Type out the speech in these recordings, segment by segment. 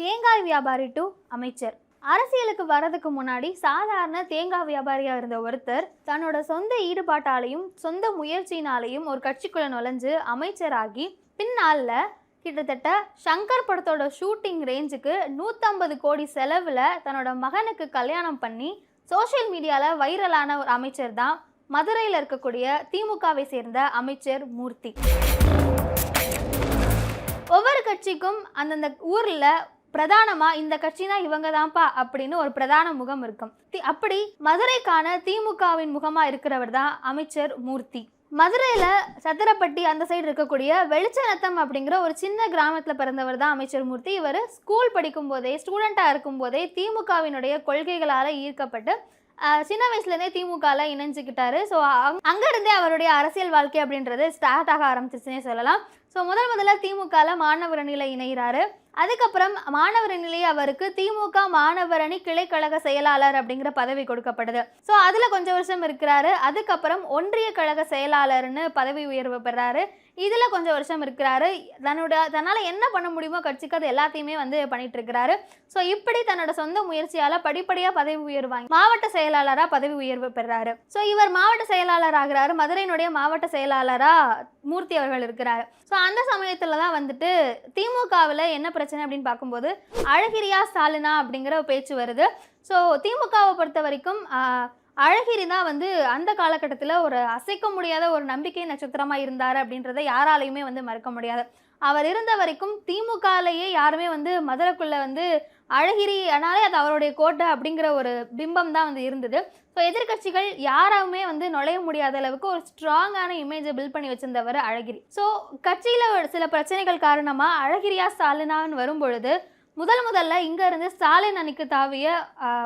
தேங்காய் வியாபாரி டு அமைச்சர். அரசியலுக்கு வரதுக்கு முன்னாடி சாதாரண தேங்காய் வியாபாரியா இருந்த ஒருத்தர் தன்னோட சொந்த ஈடுபாட்டாலையும் சொந்த முயற்சியினாலையும் ஒரு கட்சிக்குள்ள நுழைஞ்சு அமைச்சராகி பின்னால கிட்டத்தட்ட சங்கர் படத்தோட ஷூட்டிங் ரேஞ்சுக்கு நூற்றம்பது கோடி செலவில் தன்னோட மகனுக்கு கல்யாணம் பண்ணி சோஷியல் மீடியாவில் வைரலான ஒரு அமைச்சர் தான் மதுரையில் இருக்கக்கூடிய திமுகவை சேர்ந்த அமைச்சர் மூர்த்தி. ஒவ்வொரு கட்சிக்கும் அந்தந்த ஊரில் பிரதானமாக இந்த கட்சினா இவங்க தான்ப்பா அப்படின்னு ஒரு பிரதான முகம் இருக்கும். தி- அப்படி மதுரைக்கான திமுகவின் முகமாக இருக்கிறவர் தான் அமைச்சர் மூர்த்தி. மதுரையில் சத்திரப்பட்டி அந்த சைடு இருக்கக்கூடிய வெளிச்சநத்தம் அப்படிங்கிற ஒரு சின்ன கிராமத்தில் பிறந்தவர் தான் அமைச்சர் மூர்த்தி. இவர் ஸ்கூல் படிக்கும் போதே ஸ்டூடெண்ட்டாக இருக்கும் போதே திமுகவினுடைய கொள்கைகளால் ஈர்க்கப்பட்டு சின்ன வயசுலேருந்தே திமுகவில் இணைஞ்சிக்கிட்டாரு. ஸோ அங்கேருந்தே அவருடைய அரசியல் வாழ்க்கை அப்படின்றது ஸ்டார்ட் ஆக ஆரம்பிச்சிச்சுன்னே சொல்லலாம். ஸோ முதல் முதல்ல திமுகவில் மாணவர் அணியில் இணைகிறாரு அதுக்கப்புறம் மாணவர் அணியிலேயே அவருக்கு திமுக மாணவர் அணி கிளைக்கழக செயலாளர் அப்படிங்கிற பதவி கொடுக்கப்படுது ஸோ அதில் கொஞ்சம் வருஷம் இருக்கிறாரு. அதுக்கப்புறம் ஒன்றிய கழக செயலாளர்னு பதவி உயர்வு பெறாரு. இதில் கொஞ்சம் வருஷம் இருக்கிறாரு. தன்னோட தன்னால் என்ன பண்ண முடியுமோ கட்சிக்கு அது எல்லாத்தையுமே வந்து பண்ணிட்டு இருக்கிறாரு ஸோ இப்படி தன்னோட சொந்த முயற்சியால் படிப்படியாக பதவி உயர்வு வாங்கி மாவட்ட செயலாளராக பதவி உயர்வு பெறாரு. ஸோ இவர் மாவட்ட செயலாளர் ஆகிறாரு. மதுரையினுடைய மாவட்ட செயலாளராக மூர்த்தி அவர்கள் இருக்கிறாரு. ஸோ அந்த சமயத்தில் தான் வந்துட்டு திமுகவில் என்ன பிரச்சனை அப்படின்னு பார்க்கும்போது அழகிரியா ஸ்டாலினா அப்படிங்கிற ஒரு பேச்சு வருது. ஸோ திமுகவை பொறுத்த வரைக்கும் அழகிரி தான் வந்து அந்த காலகட்டத்தில் ஒரு அசைக்க முடியாத ஒரு நம்பிக்கை நட்சத்திரமாக இருந்தார் அப்படின்றத யாராலையுமே வந்து மறக்க முடியாது. அவர் இருந்த வரைக்கும் திமுகலையே யாருமே வந்து மதுரைக்குள்ளே வந்து அழகிரி ஆனாலே அது அவருடைய கோட்டை அப்படிங்கிற ஒரு பிம்பம் தான் வந்து இருந்தது. ஸோ எதிர்க்கட்சிகள் யாராலுமே வந்து நுழைய முடியாத அளவுக்கு ஒரு ஸ்ட்ராங்கான இமேஜை பில்ட் பண்ணி வச்சிருந்தவர் அழகிரி. ஸோ கட்சியில் சில பிரச்சனைகள் காரணமாக அழகிரியா ஸ்டாலினான்னு வரும்பொழுது முதல் முதல்ல இங்கேருந்து ஸ்டாலின் அணிக்கு தாவிய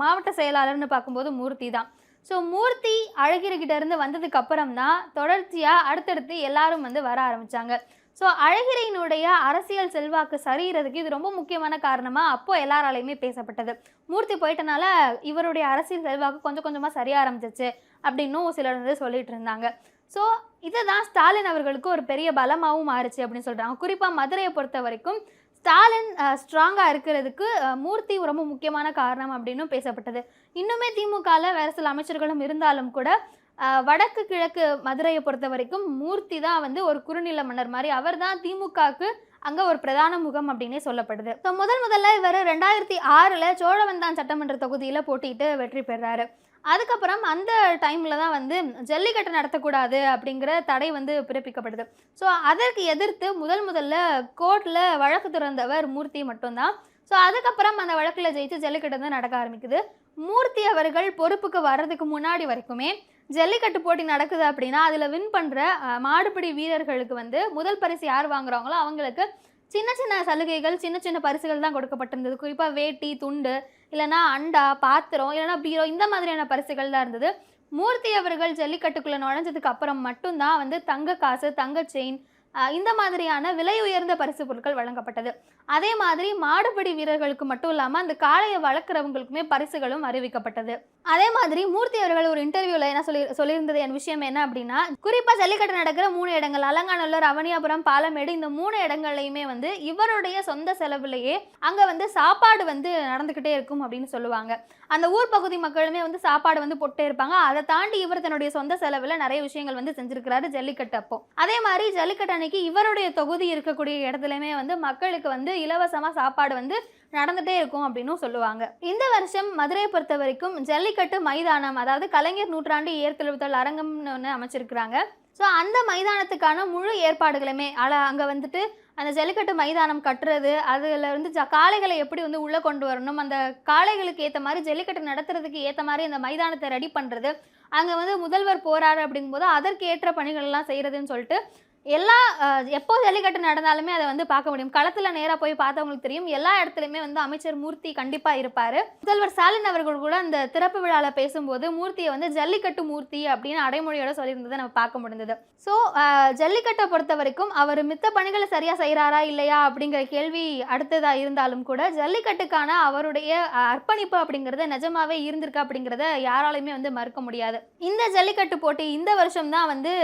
மாவட்ட செயலாளர்னு பார்க்கும்போது மூர்த்தி தான். ஸோ மூர்த்தி அழகிரிக்கிட்டேருந்து வந்ததுக்கு அப்புறம் தான் தொடர்ச்சியாக அடுத்தடுத்து எல்லாரும் வந்து வர ஆரம்பித்தாங்க ஸோ அழகிரியினுடைய அரசியல் செல்வாக்கு சரிகிறதுக்கு இது ரொம்ப முக்கியமான காரணமாக அப்போ எல்லாராலையுமே பேசப்பட்டது. மூர்த்தி போயிட்டனால இவருடைய அரசியல் செல்வாக்கு கொஞ்சம் கொஞ்சமாக சரிய ஆரம்பிச்சிச்சு அப்படின்னும் சிலர் வந்து சொல்லிட்டு இருந்தாங்க. ஸோ இதுதான் ஸ்டாலின் அவர்களுக்கு ஒரு பெரிய பலமாகவும் மாறுச்சு அப்படின்னு சொல்கிறாங்க குறிப்பாக மதுரையை பொறுத்த வரைக்கும் ஸ்டாலின் ஸ்ட்ராங்காக இருக்கிறதுக்கு மூர்த்தி ரொம்ப முக்கியமான காரணம் அப்படின்னும் பேசப்பட்டது. இன்னுமே திமுகவில் வேறு சில அமைச்சர்களும் இருந்தாலும் கூட வடக்கு கிழக்கு மதுரையை பொறுத்த வரைக்கும் மூர்த்தி தான் வந்து ஒரு குறுநில மன்னர் மாதிரி. அவர் தான் திமுகவுக்கு அங்கே ஒரு பிரதான முகம் அப்படின்னே சொல்லப்படுது. ஸோ முதல் முதல்ல இவர் ரெண்டாயிரத்தி ஆறில் சோழவந்தான் சட்டமன்ற தொகுதியில் போட்டிட்டு வெற்றி பெறாரு. அதுக்கப்புறம் அந்த டைமில் தான் வந்து ஜல்லிக்கட்டு நடத்தக்கூடாது அப்படிங்கிற தடை வந்து பிறப்பிக்கப்படுது. ஸோ அதற்கு எதிர்த்து முதல் முதல்ல கோர்ட்டில் வழக்கு திறந்தவர் மூர்த்தி மட்டும்தான். ஸோ அதுக்கப்புறம் அந்த வழக்கில் ஜெயிச்சு ஜல்லிக்கட்டு வந்து நடக்க ஆரம்பிக்குது. மூர்த்தி அவர்கள் பொறுப்புக்கு வர்றதுக்கு முன்னாடி வரைக்குமே ஜல்லிக்கட்டு போட்டி நடக்குது அப்படின்னா அதில் வின் பண்ணுற மாடுபிடி வீரர்களுக்கு வந்து முதல் பரிசு யார் வாங்குறாங்களோ அவங்களுக்கு சின்ன சின்ன சலுகைகள் சின்ன சின்ன பரிசுகள் தான் கொடுக்கப்பட்டிருந்தது. குறிப்பாக வேட்டி துண்டு இல்லைன்னா அண்டா பாத்திரம் இல்லைன்னா பீரோ இந்த மாதிரியான பரிசுகள் தான் இருந்தது. மூர்த்தி அவர்கள் ஜல்லிக்கட்டுக்குள்ளே நுழைஞ்சதுக்கு அப்புறம் மட்டும்தான் வந்து தங்க காசு தங்க செயின் இந்த மாதிரியான விலை உயர்ந்த பரிசு பொருட்கள் வழங்கப்பட்டது. அதே மாதிரி மாடுபிடி வீரர்களுக்கு மட்டும் இல்லாமல் அந்த காளையை வளர்க்குறவங்களுக்குமே பரிசுகளும் அறிவிக்கப்பட்டது. அதே மாதிரி மூர்த்தி அவர்கள் ஒரு இன்டர்வியூவில் என்ன சொல்லி சொல்லியிருந்தது என் விஷயம் என்ன அப்படின்னா குறிப்பாக ஜல்லிக்கட்டு நடக்கிற மூணு இடங்கள் அலங்காநல்லூர் அவனியாபுரம் பாலமேடு இந்த மூணு இடங்கள்லையுமே வந்து இவருடைய சொந்த செலவுலையே அங்கே வந்து சாப்பாடு வந்து நடந்துக்கிட்டே இருக்கும் அப்படின்னு சொல்லுவாங்க. அந்த ஊர் பகுதி மக்களுமே வந்து சாப்பாடு வந்து போட்டே இருப்பாங்க. அதை தாண்டி இவர் தன்னுடைய சொந்த செலவில் நிறைய விஷயங்கள் வந்து செஞ்சிருக்கிறாரு ஜல்லிக்கட்டு அப்போ. அதே மாதிரி ஜல்லிக்கட்டு அன்னைக்கு இவருடைய தொகுதி இருக்கக்கூடிய இடத்துலையுமே வந்து மக்களுக்கு வந்து இலவசமாக சாப்பாடு வந்து நடந்துகிட்டே இருக்கும் அப்படின்னும் சொல்லுவாங்க. இந்த வருஷம் மதுரையை பொறுத்த வரைக்கும் ஜல்லிக்கட்டு மைதானம் அதாவது கலைஞர் நூற்றாண்டு ஏற்கெழுத்தல் அரங்கம்னு ஒன்று அமைச்சிருக்கிறாங்க. ஸோ அந்த மைதானத்துக்கான முழு ஏற்பாடுகளுமே அல அங்கே வந்துட்டு அந்த ஜல்லிக்கட்டு மைதானம் கட்டுறது அதில் வந்து ஜ காளைகளை எப்படி வந்து உள்ளே கொண்டு வரணும் அந்த காளைகளுக்கு ஏற்ற மாதிரி ஜல்லிக்கட்டு நடத்துறதுக்கு ஏற்ற மாதிரி அந்த மைதானத்தை ரெடி பண்ணுறது அங்கே வந்து முதல்வர் போகிறாரு அப்படிங்கும்போது அதற்கு ஏற்ற பணிகள் எல்லாம் செய்கிறதுன்னு சொல்லிட்டு எல்லா எப்போ ஜல்லிக்கட்டு நடந்தாலுமே அதை வந்து பார்க்க முடியும். களத்தில் நேராக போய் பார்த்தவங்களுக்கு தெரியும். எல்லா இடத்துலையுமே வந்து அமைச்சர் மூர்த்தி கண்டிப்பாக இருப்பார். முதல்வர் ஸ்டாலின் அவர்கள் கூட அந்த திறப்பு விழாவில் பேசும்போது மூர்த்தியை வந்து ஜல்லிக்கட்டு மூர்த்தி அப்படின்னு அடைமொழியோட சொல்லியிருந்ததை நம்ம பார்க்க முடிந்தது. ஸோ ஜல்லிக்கட்டை பொறுத்த வரைக்கும் அவர் மித்த பணிகளை சரியாக செய்கிறாரா இல்லையா அப்படிங்கிற கேள்வி அடுத்ததாக இருந்தாலும் கூட ஜல்லிக்கட்டுக்கான அவருடைய அர்ப்பணிப்பு அப்படிங்கிறது நிஜமாவே இருந்திருக்கு அப்படிங்கிறத யாராலையுமே வந்து மறுக்க முடியாது. இந்த ஜல்லிக்கட்டு போட்டி இந்த வருஷம் தான் வந்து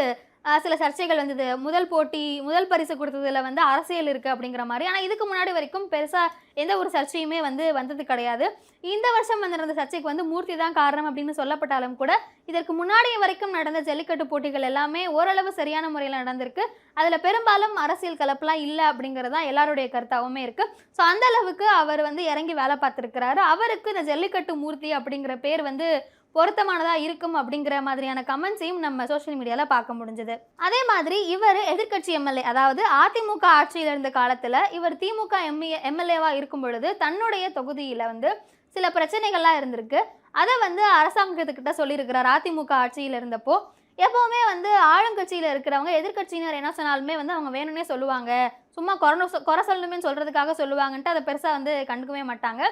சில சர்ச்சைகள் வந்தது. முதல் போட்டி முதல் பரிசு கொடுத்ததுல வந்து அரசியல் இருக்குது அப்படிங்கிற மாதிரி. ஆனால் இதுக்கு முன்னாடி வரைக்கும் பெருசாக எந்த ஒரு சர்ச்சையுமே வந்து வந்தது கிடையாது. இந்த வருஷம் வந்திருந்த சர்ச்சைக்கு வந்து மூர்த்தி தான் காரணம் அப்படின்னு சொல்லப்பட்டாலும் கூட இதற்கு முன்னாடி வரைக்கும் நடந்த ஜல்லிக்கட்டு போட்டிகள் எல்லாமே ஓரளவு சரியான முறையில் நடந்திருக்கு. அதில் பெரும்பாலும் அரசியல் கலப்புலாம் இல்லை அப்படிங்கிறது தான் எல்லாருடைய கருத்தாகவுமே இருக்குது ஸோ அந்த அளவுக்கு அவர் வந்து இறங்கி வேலை பார்த்துருக்கிறாரு. அவருக்கு இந்த ஜல்லிக்கட்டு மூர்த்தி அப்படிங்கிற பேர் வந்து பொருத்தமானதாக இருக்கும் அப்படிங்கிற மாதிரியான கமெண்ட்ஸையும் நம்ம சோஷியல் மீடியாவில் பார்க்க முடிஞ்சது. அதே மாதிரி இவர் எதிர்க்கட்சி எம்எல்ஏ அதாவது அதிமுக ஆட்சியில் இருந்த காலத்தில் இவர் திமுக எம்ஏ எம்எல்ஏவாக இருக்கும் பொழுது தன்னுடைய தொகுதியில் வந்து சில பிரச்சனைகள்லாம் இருந்திருக்கு. அதை வந்து அரசாங்கத்துக்கிட்ட சொல்லியிருக்கிறார் அதிமுக ஆட்சியில் இருந்தப்போ. எப்போவுமே வந்து ஆளுங்கட்சியில் இருக்கிறவங்க எதிர்க்கட்சியினர் என்ன சொன்னாலுமே வந்து அவங்க வேணும்னே சொல்லுவாங்க. சும்மா கொரோனா குறை சொல்லணுமே சொல்கிறதுக்காக சொல்லுவாங்கன்ட்டு அதை பெருசாக வந்து கண்டுக்கவே மாட்டாங்க.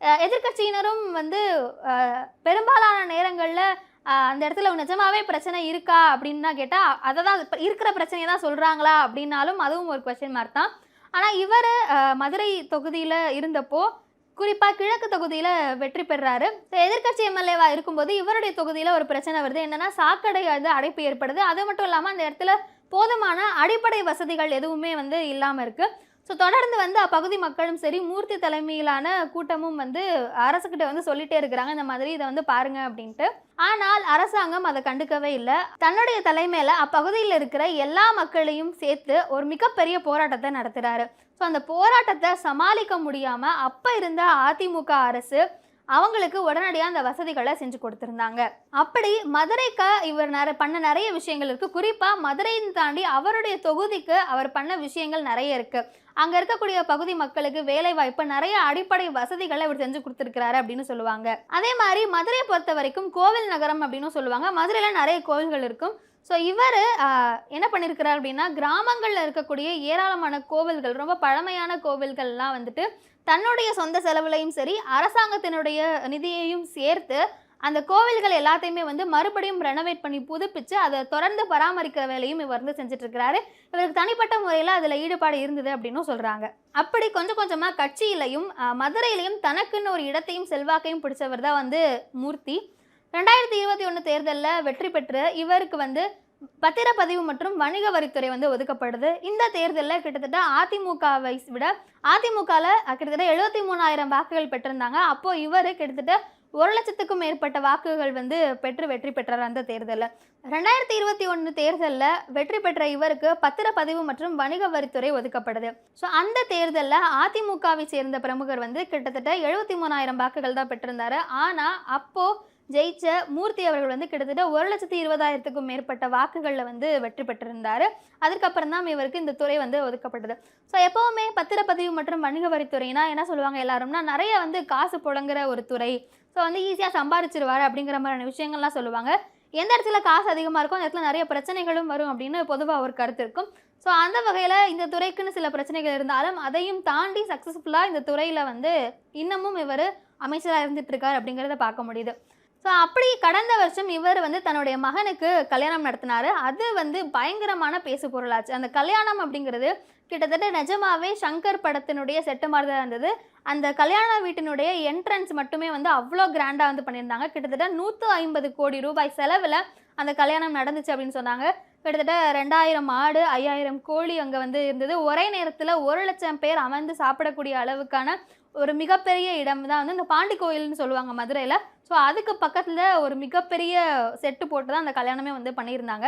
எதிர்கட்சியினரும் எதிர்க்கட்சியினரும் வந்து பெரும்பாலான நேரங்களில் அந்த இடத்துல நிஜமாவே பிரச்சனை இருக்கா அப்படின்னு கேட்டால் அதை தான் இருக்கிற பிரச்சனையை தான் சொல்கிறாங்களா அப்படின்னாலும் அதுவும் ஒரு கொஸ்டின் மார்க் தான். ஆனால் இவர் மதுரை தொகுதியில் இருந்தப்போ குறிப்பாக கிழக்கு தொகுதியில் வெற்றி பெறாரு. ஸோ எதிர்க்கட்சி எம்எல்ஏவாக இருக்கும்போது இவருடைய தொகுதியில் ஒரு பிரச்சனை வருது. என்னென்னா சாக்கடை வந்து அடைப்பு ஏற்படுது. அது மட்டும் இல்லாமல் அந்த இடத்துல போதுமான அடிப்படை வசதிகள் எதுவுமே வந்து இல்லாமல் இருக்குது ஸோ தொடர்ந்து வந்து அப்பகுதி மக்களும் சரி மூர்த்தி தலைமையிலான கூட்டமும் வந்து அரசுக்கிட்ட வந்து சொல்லிட்டே இருக்கிறாங்க. இந்த மாதிரி இதை வந்து பாருங்க அப்படின்ட்டு. ஆனால் அரசாங்கம் அதை கண்டுக்கவே இல்லை. தன்னுடைய தலைமையில் அப்பகுதியில் இருக்கிற எல்லா மக்களையும் சேர்த்து ஒரு மிகப்பெரிய போராட்டத்தை நடத்துகிறாரு ஸோ அந்த போராட்டத்தை சமாளிக்க முடியாமல் அப்போ இருந்த அதிமுக அரசு அவங்களுக்கு உடனடியாக அந்த வசதிகளை செஞ்சு கொடுத்துருந்தாங்க. அப்படி மதுரைக்கு இவர் நிற பண்ண நிறைய விஷயங்கள் இருக்குது குறிப்பாக மதுரையின் தாண்டி அவருடைய தொகுதிக்கு அவர் பண்ண விஷயங்கள் நிறைய இருக்குது அங்கே இருக்கக்கூடிய பகுதி மக்களுக்கு வேலை வாய்ப்பு நிறைய அடிப்படை வசதிகளை இவர் செஞ்சு கொடுத்துருக்கிறாரு அப்படின்னு சொல்லுவாங்க. அதே மாதிரி மதுரையை பொறுத்த வரைக்கும் கோவில் நகரம் அப்படின்னு சொல்லுவாங்க. மதுரையில் நிறைய கோவில்கள் இருக்கும். ஸோ இவர் என்ன பண்ணியிருக்கிறார் அப்படின்னா கிராமங்களில் இருக்கக்கூடிய ஏராளமான கோவில்கள் ரொம்ப பழமையான கோவில்கள்லாம் வந்துட்டு தன்னுடைய சொந்த செலவுலையும் சரி அரசாங்கத்தினுடைய நிதியையும் சேர்த்து அந்த கோவில்கள் எல்லாத்தையுமே வந்து மறுபடியும் ரெனோவேட் பண்ணி புதுப்பிச்சு அதை தொடர்ந்து பராமரிக்கிற வேலையும் இவர் வந்து செஞ்சுட்டு இருக்கிறாரு இவருக்கு தனிப்பட்ட முறையில் அதில் ஈடுபாடு இருந்தது அப்படின்னும் சொல்கிறாங்க அப்படி கொஞ்சம் கொஞ்சமாக கட்சியிலையும் மதுரையிலையும் தனக்குன்னு ஒரு இடத்தையும் செல்வாக்கையும் பிடிச்சவர் தான் வந்து மூர்த்தி. ரெண்டாயிரத்தி இருபத்தி ஒன்று தேர்தலில் வெற்றி பெற்று இவருக்கு வந்து பத்திரப்பதிவு மற்றும் வணிக வரித்துறை வந்து ஒதுக்கப்படுது. இந்த தேர்தலில் கிட்டத்தட்ட அதிமுகவை விட அதிமுகவில் கிட்டத்தட்ட எழுபத்தி மூணாயிரம் வாக்குகள் பெற்றிருந்தாங்க. அப்போது இவர் கிட்டத்தட்ட ஒரு லட்சத்துக்கும் மேற்பட்ட வாக்குகள் வந்து பெற்று வெற்றி பெற்றார் அந்த தேர்தலில். ரெண்டாயிரத்தி இருபத்தி ஒன்று தேர்தலில் வெற்றி பெற்ற இவருக்கு பத்திரப்பதிவு மற்றும் வணிக வரித்துறை ஒதுக்கப்படுது. ஸோ அந்த தேர்தலில் அதிமுகவை சேர்ந்த பிரமுகர் வந்து கிட்டத்தட்ட எழுபத்தி மூணாயிரம் வாக்குகள் தான் பெற்றிருந்தார். ஆனால் அப்போது ஜெயிச்ச மூர்த்தி அவர்கள் வந்து கிட்டத்தட்ட ஒரு லட்சத்தி இருபதாயிரத்துக்கும் மேற்பட்ட வாக்குகளில் வந்து வெற்றி பெற்றிருந்தார். அதுக்கப்புறம் தான் இவருக்கு இந்த துறை வந்து ஒதுக்கப்பட்டது. ஸோ எப்போவுமே பத்திரப்பதிவு மற்றும் வணிக வரித்துறைனா என்ன சொல்லுவாங்க எல்லாரும்னா நிறைய வந்து காசு புழங்குற ஒரு துறை. ஸோ வந்து ஈஸியாக சம்பாரிச்சிருவாரு அப்படிங்கிற மாதிரியான விஷயங்கள்லாம் சொல்லுவாங்க. எந்த இடத்துல காசு அதிகமாக இருக்கோ அந்த இடத்துல நிறைய பிரச்சனைகளும் வரும் அப்படின்னு பொதுவாக ஒரு கருத்து இருக்கும். ஸோ அந்த வகையில் இந்த துறைக்குன்னு சில பிரச்சனைகள் இருந்தாலும் அதையும் தாண்டி சக்ஸஸ்ஃபுல்லாக இந்த துறையில் வந்து இன்னமும் இவர் அமைச்சராக இருந்துகிட்ருக்கார் அப்படிங்கிறத பார்க்க முடியுது. ஸோ அப்படி கடந்த வருஷம் இவர் வந்து தன்னுடைய மகனுக்கு கல்யாணம் நடத்தினார். அது வந்து பயங்கரமான பேசு பொருளாச்சு. அந்த கல்யாணம் அப்படிங்கிறது கிட்டத்தட்ட நிஜமாவே சங்கர் படத்தினுடைய செட்டு மாதிரி தான் இருந்தது. அந்த கல்யாண வீட்டினுடைய என்ட்ரன்ஸ் மட்டுமே வந்து அவ்வளோ கிராண்டாக வந்து பண்ணியிருந்தாங்க. கிட்டத்தட்ட நூற்று ஐம்பது கோடி ரூபாய் செலவில் அந்த கல்யாணம் நடந்துச்சு அப்படின்னு சொன்னாங்க. கிட்டத்தட்ட ரெண்டாயிரம் ஆடு ஐயாயிரம் கோழி அங்கே வந்து இருந்தது. ஒரே நேரத்தில் ஒரு லட்சம் பேர் அமர்ந்து சாப்பிடக்கூடிய அளவுக்கான ஒரு மிகப்பெரிய இடம் தான் வந்து இந்த பாண்டி கோயில்னு சொல்லுவாங்க மதுரையில். ஸோ அதுக்கு பக்கத்தில் ஒரு மிகப்பெரிய செட்டு போட்டு தான் அந்த கல்யாணமே வந்து பண்ணியிருந்தாங்க.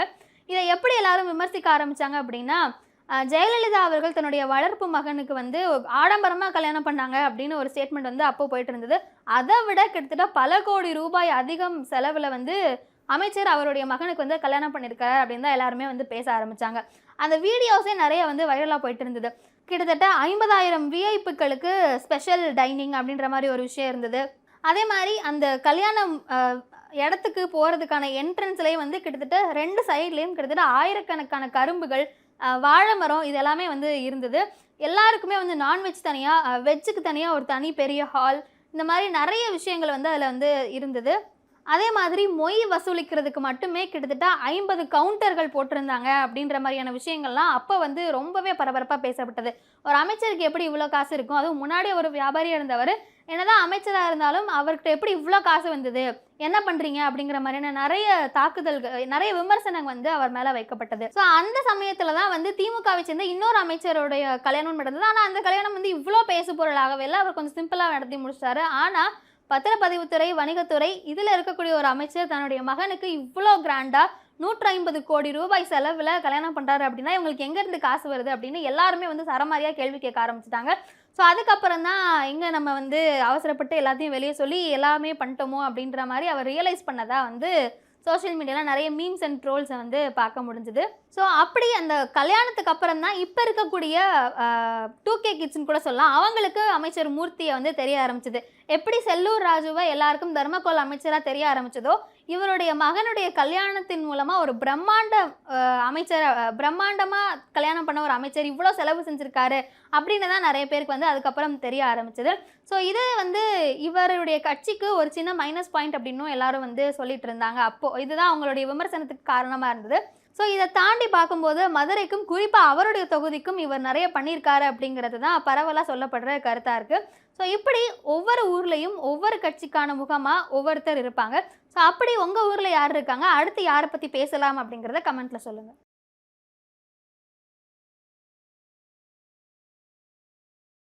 இதை எப்படி எல்லாரும் விமர்சிக்க ஆரம்பித்தாங்க அப்படின்னா ஜெயலலிதா அவர்கள் தன்னுடைய வளர்ப்பு மகனுக்கு வந்து ஆடம்பரமாக கல்யாணம் பண்ணாங்க அப்படின்னு ஒரு ஸ்டேட்மெண்ட் வந்து அப்போ போயிட்டு இருந்தது. அதை விட கிட்டத்தட்ட பல கோடி ரூபாய் அதிகம் செலவில் வந்து அமைச்சர் அவருடைய மகனுக்கு வந்து கல்யாணம் பண்ணியிருக்காரு அப்படின்னு தான் எல்லாருமே வந்து பேச ஆரம்பித்தாங்க அந்த வீடியோஸே நிறைய வந்து வைரலாக போயிட்டு இருந்தது. கிட்டத்தட்ட ஐம்பதாயிரம் விஐப்புக்களுக்கு ஸ்பெஷல் டைனிங் அப்படின்ற மாதிரி ஒரு விஷயம் இருந்தது. அதே மாதிரி அந்த கல்யாணம் இடத்துக்கு போகிறதுக்கான என்ட்ரன்ஸ்லேயே வந்து கிட்டத்தட்ட ரெண்டு சைட்லேயும் கிட்டத்தட்ட ஆயிரக்கணக்கான கரும்புகள் வாழை மரம் இது எல்லாமே வந்து இருந்தது. எல்லாருக்குமே வந்து நான்வெஜ் தனியாக வெஜ்ஜுக்கு தனியாக ஒரு தனி பெரிய ஹால் இந்த மாதிரி நிறைய விஷயங்கள் வந்து அதில் வந்து இருந்தது. அதே மாதிரி மொய் வசூலிக்கிறதுக்கு மட்டுமே கிட்டத்தட்ட ஐம்பது கவுண்டர்கள் போட்டிருந்தாங்க அப்படின்ற மாதிரியான விஷயங்கள்லாம் அப்போ வந்து ரொம்பவே பரபரப்பாக பேசப்பட்டது. ஒரு அமைச்சருக்கு எப்படி இவ்வளோ காசு இருக்கும்? அதுவும் முன்னாடி ஒரு வியாபாரியாக இருந்தவர் என்னதான் அமைச்சராக இருந்தாலும் அவர்கிட்ட எப்படி இவ்வளோ காசு வந்தது? என்ன பண்ணுறீங்க அப்படிங்கிற மாதிரியான நிறைய தாக்குதல்கள் நிறைய விமர்சனங்கள் வந்து அவர் மேலே வைக்கப்பட்டது. ஸோ அந்த சமயத்தில் தான் வந்து திமுகவை சேர்ந்த இன்னொரு அமைச்சருடைய கல்யாணம் நடந்தது. ஆனால் அந்த கல்யாணம் வந்து இவ்வளோ பேசு பொருளாகவே இல்லை. அவர் கொஞ்சம் சிம்பிளாக நடத்தி முடிச்சிட்டாரு. ஆனால் பத்திரப்பதிவுத்துறை வணிகத்துறை இதில் இருக்கக்கூடிய ஒரு அமைச்சர் தன்னுடைய மகனுக்கு இவ்வளோ கிராண்டாக நூற்றி ஐம்பது கோடி ரூபாய் செலவில் கல்யாணம் பண்ணுறாரு அப்படின்னா இவங்களுக்கு எங்கேருந்து காசு வருது அப்படின்னு எல்லாருமே வந்து சரமாரியாக கேள்வி கேட்க ஆரம்பிச்சிட்டாங்க. ஸோ அதுக்கப்புறம் தான் எங்கே நம்ம வந்து அவசரப்பட்டு எல்லாத்தையும் வெளியே சொல்லி எல்லாமே பண்ணிட்டோமோ அப்படின்ற மாதிரி அவர் ரியலைஸ் பண்ணதாக வந்து சோஷியல் மீடியாவில் நிறைய மீம்ஸ் அண்ட் ட்ரோல்ஸை வந்து பார்க்க முடிஞ்சுது. ஸோ அப்படி அந்த கல்யாணத்துக்கு அப்புறம் தான் இப்போ இருக்கக்கூடிய டூ கே கிட்ஸ்னு கூட சொல்லலாம். அவங்களுக்கு அமைச்சர் மூர்த்தியை வந்து தெரிய ஆரம்பிச்சது. எப்படி செல்லூர் ராஜுவை எல்லாருக்கும் தர்மகோல் அமைச்சராக தெரிய ஆரம்பிச்சதோ இவருடைய மகனுடைய கல்யாணத்தின் மூலமாக ஒரு பிரம்மாண்ட அமைச்சர் பிரம்மாண்டமாக கல்யாணம் பண்ண ஒரு அமைச்சர் இவ்வளோ செலவு செஞ்சுருக்காரு அப்படின்னு தான் நிறைய பேருக்கு வந்து அதுக்கப்புறம் தெரிய ஆரம்பிச்சது. ஸோ இது வந்து இவருடைய கட்சிக்கு ஒரு சின்ன மைனஸ் பாயிண்ட் அப்படின்னும் எல்லாரும் வந்து சொல்லிட்டு இருந்தாங்க அப்போது இதுதான் அவங்களுடைய விமர்சனத்துக்கு காரணமாக இருந்தது. ஸோ இதை தாண்டி பார்க்கும்போது மதுரைக்கும் குறிப்பாக அவருடைய தொகுதிக்கும் இவர் நிறைய பண்ணியிருக்காரு அப்படிங்கிறது தான் பரவலாக சொல்லப்படுற கருத்தாக இருக்குது ஸோ இப்படி ஒவ்வொரு ஊர்லேயும் ஒவ்வொரு கட்சிக்கான முகமாக ஒவ்வொருத்தர் இருப்பாங்க. ஸோ அப்படி உங்கள் ஊரில் யார் இருக்காங்க? அடுத்து யாரை பற்றி பேசலாம் அப்படிங்கிறத கமெண்ட்டில் சொல்லுங்கள்